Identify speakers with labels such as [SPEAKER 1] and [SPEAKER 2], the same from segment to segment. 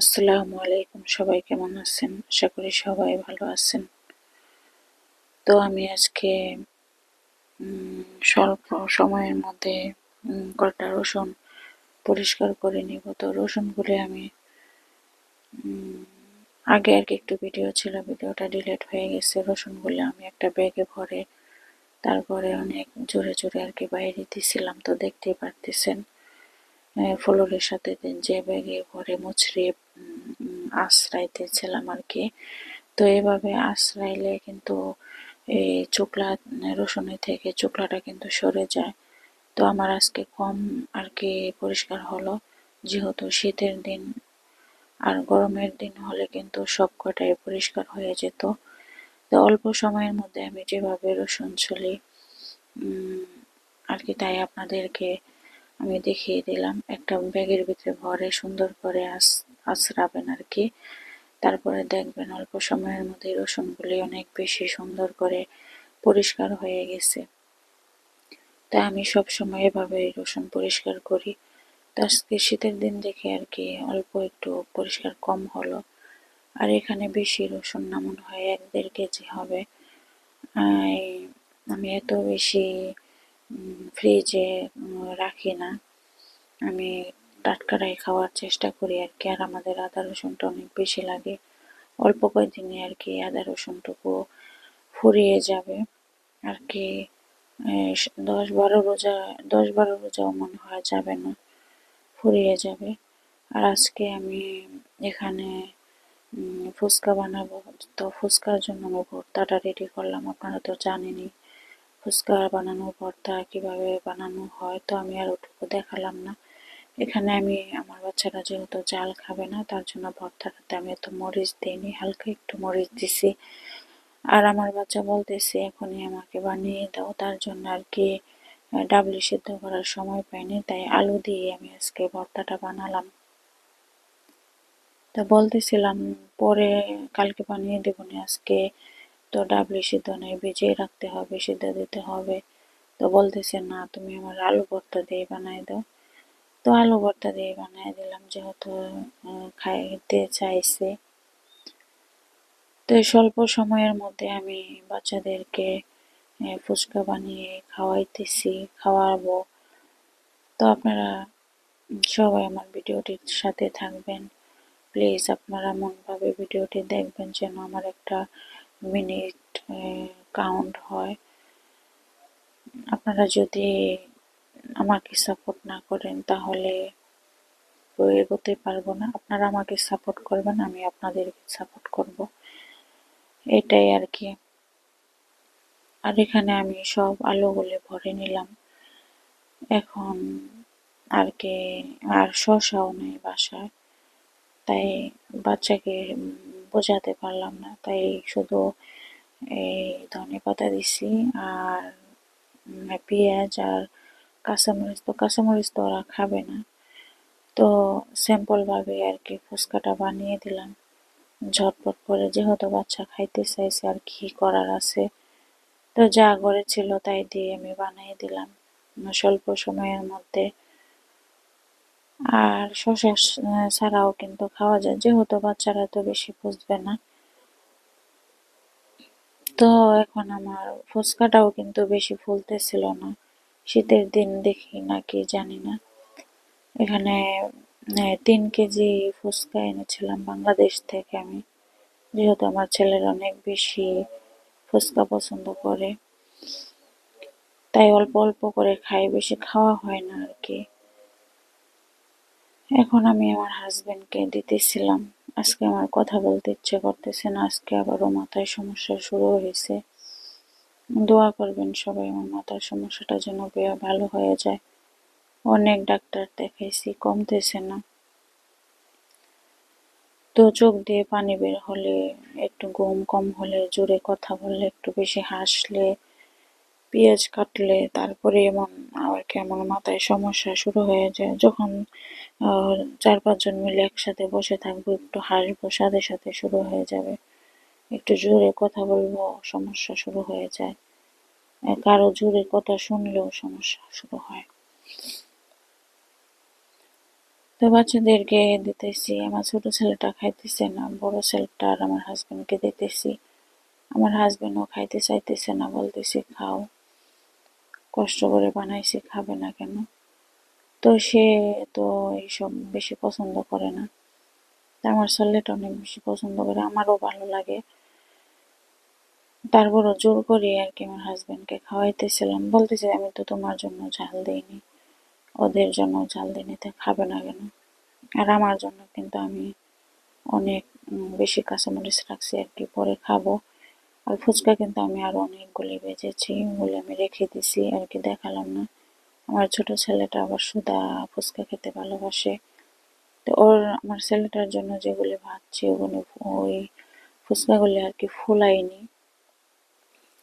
[SPEAKER 1] আসসালামু আলাইকুম, সবাই কেমন আছেন? আশা করি সবাই ভালো আছেন। তো আমি আজকে স্বল্প সময়ের মধ্যে কটা রসুন পরিষ্কার করে নিব। তো রসুনগুলি আমি আগে আর কি একটু ভিডিও ছিল, ভিডিওটা ডিলেট হয়ে গেছে। রসুনগুলি আমি একটা ব্যাগে ভরে তারপরে অনেক জোরে জোরে আর কি বাইরে দিছিলাম, তো দেখতেই পারতেছেন ফ্লোরের সাথে যে ব্যাগে ভরে মুচড়িয়ে আশ্রাইতেছিলাম আর কি তো এভাবে আশ্রাইলে কিন্তু এই চোকলা, রসুনের থেকে চোকলাটা কিন্তু সরে যায়। তো আমার আজকে কম আর কি পরিষ্কার হলো, যেহেতু শীতের দিন। আর গরমের দিন হলে কিন্তু সব কটাই পরিষ্কার হয়ে যেত। তো অল্প সময়ের মধ্যে আমি যেভাবে রসুন চলি আর কি তাই আপনাদেরকে আমি দেখিয়ে দিলাম। একটা ব্যাগের ভিতরে ভরে সুন্দর করে আস আশ্রাবেন আর কি তারপরে দেখবেন অল্প সময়ের মধ্যে রসুনগুলি অনেক বেশি সুন্দর করে পরিষ্কার হয়ে গেছে। তাই আমি সব সময় এভাবে রসুন পরিষ্কার করি। তো আজকে শীতের দিন দেখে আর কি অল্প একটু পরিষ্কার কম হলো। আর এখানে বেশি রসুন না মনে হয়, এক দেড় কেজি হবে। আমি এত বেশি ফ্রিজে রাখি না। আমি টাটকারাই খাওয়ার চেষ্টা করি আর কি, আর আমাদের আদা রসুনটা অনেক বেশি লাগে। অল্প কয়েকদিনে আর কি আদা রসুনটুকু ফুরিয়ে যাবে। আর কি দশ বারো রোজা, দশ বারো রোজাও মনে হয় যাবে না, ফুরিয়ে যাবে। আর আজকে আমি এখানে ফুচকা বানাবো। তো ফুচকার জন্য আমি ভর্তাটা রেডি করলাম, আপনারা তো জানেনই। ফুচকা বানানো, ভর্তা কীভাবে বানানো হয়, তো আমি আর ওটুকু দেখালাম না। এখানে আমি আমার বাচ্চারা যেহেতু জাল খাবে না, তার জন্য ভর্তাটাতে আমি এত মরিচ দিইনি, হালকা একটু মরিচ দিছি। আর আমার বাচ্চা বলতেছে, এখনই আমাকে বানিয়ে দাও। তার জন্য আর কি ডাবলি সিদ্ধ করার সময় পাইনি, তাই আলু দিয়ে আমি আজকে ভর্তাটা বানালাম। তো বলতেছিলাম, পরে কালকে বানিয়ে দেবো আজকে। তো ডাবলি সিদ্ধ নেই, ভিজিয়ে রাখতে হবে, সিদ্ধ দিতে হবে। তো বলতেছে, না, তুমি আমার আলু ভর্তা দিয়ে বানাই দাও। তো আলু ভর্তা দিয়ে বানাই দিলাম, যেহেতু খাইতে চাইছে। তো স্বল্প সময়ের মধ্যে আমি বাচ্চাদেরকে ফুচকা বানিয়ে খাওয়াইতেছি, খাওয়াবো। তো আপনারা সবাই আমার ভিডিওটির সাথে থাকবেন। প্লিজ আপনারা মনভাবে ভিডিওটি দেখবেন যেন আমার একটা মিনিট কাউন্ট হয়। আপনারা যদি আমাকে সাপোর্ট না করেন, তাহলে এগোতে পারব না। আপনারা আমাকে সাপোর্ট করবেন, আমি আপনাদেরকে সাপোর্ট করব। এটাই আর কি। আর এখানে আমি সব আলুগুলো ভরে নিলাম। এখন আর কি, আর শশাও নেই বাসায়। তাই বাচ্চাকে বোঝাতে পারলাম না, তাই শুধু এই ধনে পাতা দিছি আর পেঁয়াজ আর কাঁচামরিচ তো কাঁচামরিচ তো ওরা খাবে না। তো ভাবে আর কি ফুচকাটা বানিয়ে দিলাম। ঝটপট করে যেহেতু বাচ্চা খাইতে চাইছে আর কি করার আছে। তো যা ঘরে ছিল তাই দিয়ে আমি বানিয়ে দিলাম। স্বল্প সময়ের মধ্যে। আর শশা ছাড়াও কিন্তু খাওয়া যায়। যেহেতু বাচ্চারা তো বেশি বুঝবে না। তো এখন আমার ফুচকাটাও কিন্তু বেশি ফুলতেছিল না। শীতের দিন দেখি নাকি জানি না। এখানে তিন কেজি ফুচকা এনেছিলাম বাংলাদেশ থেকে আমি। যেহেতু আমার ছেলের অনেক বেশি ফুচকা পছন্দ করে, তাই অল্প অল্প করে খাই, বেশি খাওয়া হয় না আর কি। এখন আমি আমার হাজবেন্ডকে দিতেছিলাম। আজকে আমার কথা বলতে ইচ্ছে করতেছে না, আজকে আবারও মাথায় সমস্যা শুরু হয়েছে। দোয়া করবেন সবাই আমার মাথার সমস্যাটা যেন ভালো হয়ে যায়। অনেক ডাক্তার দেখাইছি, কমতেছে না। তো চোখ দিয়ে পানি বের হলে, একটু গম কম হলে, জোরে কথা বললে, একটু বেশি হাসলে, পেঁয়াজ কাটলে, তারপরে এমন আবার কেমন মাথায় সমস্যা শুরু হয়ে যায়। যখন চার পাঁচজন মিলে একসাথে বসে থাকব, একটু হাসবো, সাথে সাথে শুরু হয়ে যাবে। একটু জোরে কথা বলব, সমস্যা শুরু হয়ে যায়। কারও জোরে কথা শুনলেও সমস্যা শুরু হয়। তো বাচ্চাদেরকে দিতেছি, আমার ছোট ছেলেটা খাইতেছে না, বড় ছেলেটা আর আমার হাজবেন্ডকে দিতেছি। আমার হাজবেন্ডও খাইতে চাইতেছে না, বলতেছি খাও। কষ্ট করে বানাইছি, খাবে না কেন? তো সে তো এইসব বেশি পছন্দ করে না। আমার ছেলেটা অনেক বেশি পছন্দ করে, আমারও ভালো লাগে। তারপরও জোর করে আর কি আমার হাজবেন্ডকে খাওয়াইতেছিলাম। বলতেছে, আমি তো তোমার জন্য ঝাল দিইনি। ওদের জন্য ঝাল দিইনি, তা খাবে না কেন? আর আমার জন্য কিন্তু আমি অনেক বেশি কাঁচামরিচ রাখছি আর কি, পরে খাব। আর ফুচকা কিন্তু আমি আরও অনেকগুলি বেজেছি, ওগুলি আমি রেখে দিছি, আর কি দেখালাম না। আমার ছোট ছেলেটা আবার সুদা ফুচকা খেতে ভালোবাসে। তো ওর, আমার ছেলেটার জন্য যেগুলি ভাজছি ওগুলো ওই ফুচকাগুলি আর কি ফুলাইনি।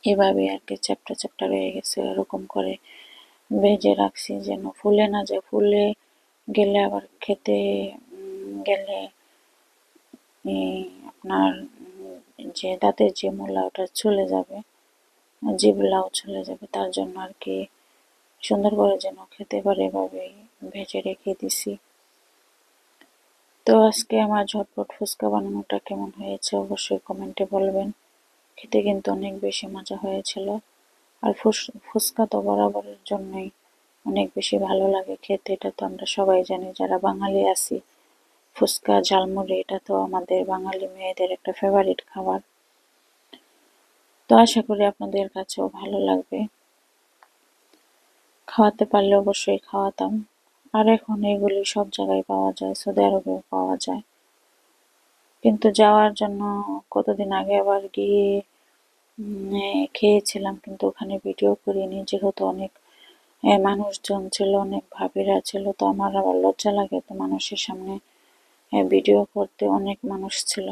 [SPEAKER 1] এভাবে আর কি চ্যাপটা চ্যাপটা রয়ে গেছে, এরকম করে ভেজে রাখছি যেন ফুলে না যায়। ফুলে গেলে আবার খেতে গেলে আপনার যে দাঁতের যে মূলা ওটা চলে যাবে, জিবলাও চলে যাবে, তার জন্য আর কি সুন্দর করে যেন খেতে পারে এভাবেই ভেজে রেখে দিছি। তো আজকে আমার ঝটপট ফুচকা বানানোটা কেমন হয়েছে অবশ্যই কমেন্টে বলবেন। খেতে কিন্তু অনেক বেশি মজা হয়েছিল। আর ফুচকা তো বরাবরের জন্যই অনেক বেশি ভালো লাগে খেতে, এটা তো আমরা সবাই জানি। যারা বাঙালি আছি, ফুচকা, ঝালমুড়ি, এটা তো আমাদের বাঙালি মেয়েদের একটা ফেভারিট খাবার। তো আশা করি আপনাদের কাছেও ভালো লাগবে। খাওয়াতে পারলে অবশ্যই খাওয়াতাম। আর এখন এগুলি সব জায়গায় পাওয়া যায়, সৌদি আরবেও পাওয়া যায়। কিন্তু যাওয়ার জন্য কতদিন আগে আবার গিয়ে খেয়েছিলাম কিন্তু ওখানে ভিডিও করিনি। যেহেতু অনেক মানুষজন ছিল, অনেক ভাবিরা ছিল, তো আমার আবার লজ্জা লাগে তো মানুষের সামনে ভিডিও করতে অনেক মানুষ ছিল।